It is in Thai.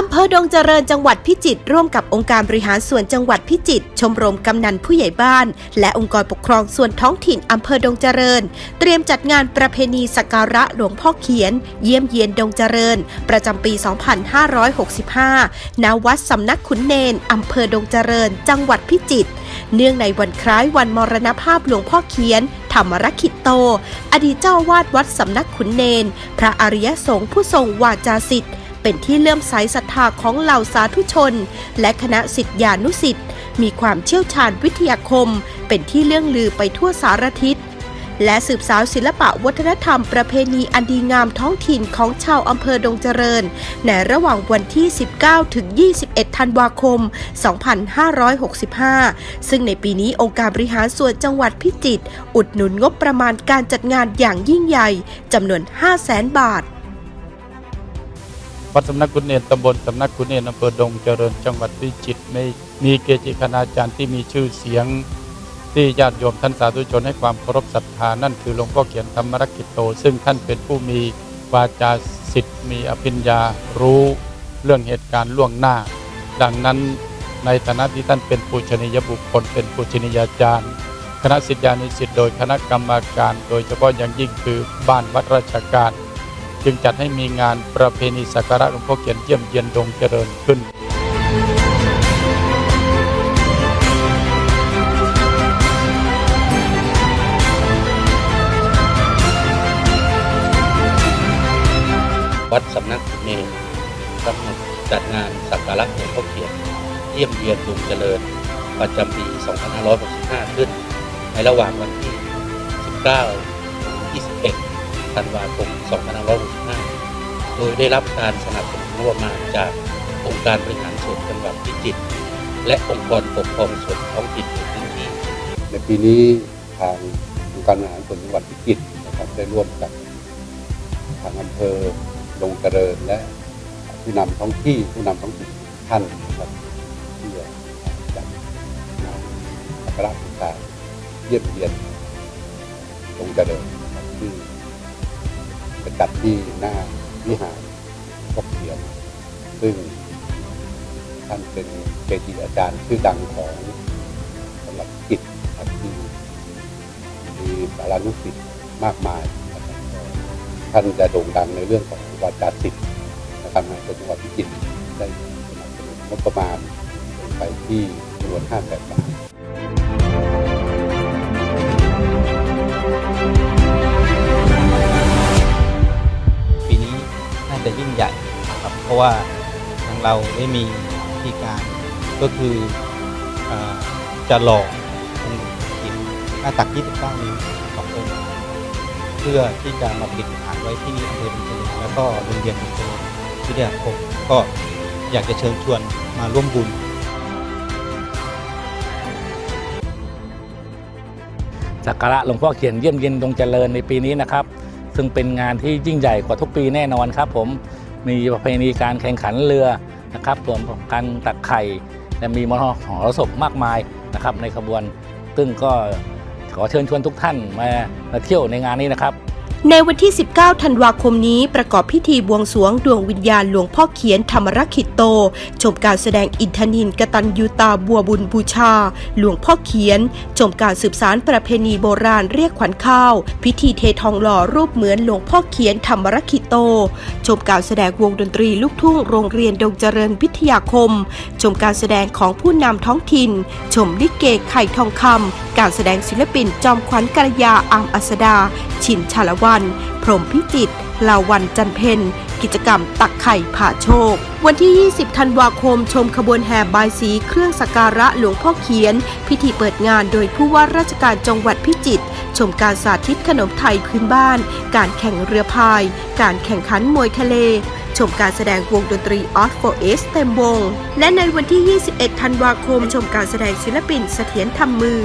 อำเภอดงเจริญจังหวัดพิจิตรร่วมกับองค์การบริหารส่วนจังหวัดพิจิตรชมรมกำนันผู้ใหญ่บ้าน และองค์กรปกครองส่วนท้องถิ่นอำเภอดงเจริญ เตรียมจัดงานประเพณีสักการะหลวงพ่อเขียน เยี่ยมเยียนดงเจริญ ประจำปี 2565 ณ วัดสำนักขุนเนนอำเภอดงเจริญ จังหวัดพิจิตรเนื่องในวันคล้ายวันมรณภาพหลวงพ่อเขียน ธรรมรคิตโต อดีตเจ้าวาดวัดสำนักขุนเนน พระอริยสงฆ์ผู้ทรงวาจาสิทธิ์ เป็นที่เลื่อมใสศรัทธาของเหล่าสาธุชน และคณะสิทธิานุสิทธิ์มีความเชี่ยวชาญวิทยาคม เป็นที่เลื่องลือไปทั่วสารทิศ และสืบสาวศิลปะวัฒนธรรมประเพณีอันดีงามท้องถิ่นของชาวอำเภอดงเจริญ ในระหว่างวันที่ 19 ถึง 21 ธันวาคม 2565 ซึ่งในปีนี้องค์การบริหารส่วนจังหวัดพิจิตรอุดหนุนงบประมาณการจัดงานอย่างยิ่งใหญ่จำนวน 5 0 0แสนบาท วัดสำนักคุณเนรตำบลสำนักคุณเนรอำเภอดงเจริญจังหวัดพิจิตรมีมีเกจิคณาจารย์ที่มีชื่อเสียง ที่ญาติโยมท่านสาธุชนให้ความเคารพศรัทธานั่นคือหลวงพ่อเขียนธรรมรักิจโต ซึ่งท่านเป็นผู้มีวาจาสิทธิ์มีอภิญญารู้เรื่องเหตุการณ์ล่วงหน้า ดังนั้นในฐานะที่ท่านเป็นปูชนียบุคคล เป็นปูชนียาจารย์ คณะสิทธิานุสิทธิ์โดยคณะกรรมการ โดยเฉพาะอย่างยิ่งคือบ้านวัดราชการ จึงจัดให้มีงานประเพณีสักการะหลวงพ่อเขียนเยี่ยมเยียนดงเจริญขึ้น วัดสำนักเนรกำหนดจัดงานสักการะหลวงพ่อเขียนเยี่ยมเยียนดงเจริญ ประจำปี 2565 ขึ้น ในระหว่างวันที่ 19-21ธันวาคม2565 โดยได้รับการสนับสนุนงบประมาณจากองค์การบริหารส่วนจังหวัดพิจิตรและองค์กรปกครองส่วนท้องถิ่นในพื้นที่ในปีนี้ทางองค์การบริหารส่วนจังหวัดพิจิตรนะครับได้ร่วมกับทางอำเภอดงกระเจริญและผู้นำท้องที่ผู้นำท้องถิ่นท่านนะครับที่จะจัดงานสักการะบูชาเยี่ยมเยียนดงเจริญนะครับที่จะจัดที่หน้า วิหารพ่อเขียน ซึ่งท่านเป็นเกจิอาจารย์ชื่อดังของสำหรับกิจที่มีสารานุสิทธิ์มากมาย ท่านจะโด่งดังในเรื่องของวาจาศิลป์นะครับในจังหวัดพิจิตรได้สนับสนุนงบประมาณไปที่จำนวน5แสนบาทะว่าทางเราได้มีวิธีการก็คืออจะหล่อองค์หินหน้าตัก 29 นิ้วสององค์เพื่อที่จะมาปิดฐานไว้ที่อำเภอบุญเจริญแล้วก็โรงเรียนบุญเจริญวิทยาคมก็อยากจะเชิญชวนมาร่วมบุญสักการะหลวงพ่อเขียนเยี่ยมเย็นดงเจริญในปีนี้นะครับ ซึ่งเป็นงานที่ยิ่งใหญ่กว่าทุกปีแน่นอนครับผม มีประเพณีการแข่งขันเรือนะครับรวมการตักไข่และมีมหรสพมากมายนะครับในขบวน ซึ่งก็ขอเชิญชวนทุกท่านมามาเที่ยวในงานนี้นะครับ ในวันที่ 19 ธันวาคมนี้ประกอบพิธีบวงสรวงดวงวิญญาณหลวงพ่อเขียนธรรมรคิตโต ชมการแสดงอินทนินกตัญญูตาบัวบุญบูชา หลวงพ่อเขียน ชมการสืบสารประเพณีโบราณเรียกขวัญข้าว พิธีเททองหล่อรูปเหมือนหลวงพ่อเขียนธรรมรคิตโต ชมการแสดงวงดนตรีลูกทุ่งโรงเรียนดงเจริญวิทยาคม ชมการแสดงของผู้นำท้องถิ่น ชมลิเกไข่ทองคำ การแสดงศิลปินจอมขวัญกัลยาอามอัสดา ชินชาละวัน พรหมพิจิตลาวันจันเพนกิจกรรมตักไข่ผ่าโชค วันที่ 20 ธันวาคม ชมขบวนแห่บายสีเครื่องสักการะหลวงพ่อเขียน พิธีเปิดงานโดยผู้ว่าราชการจังหวัดพิจิตร ชมการสาธิตขนมไทยพื้นบ้าน การแข่งเรือพาย การแข่งขันมวยทะเลชมการแสดงวงดนตรีออสโฟเอสเต็มวง และในวันที่ 21 ธันวาคม ชมการแสดงศิลปินเสถียรทำมือ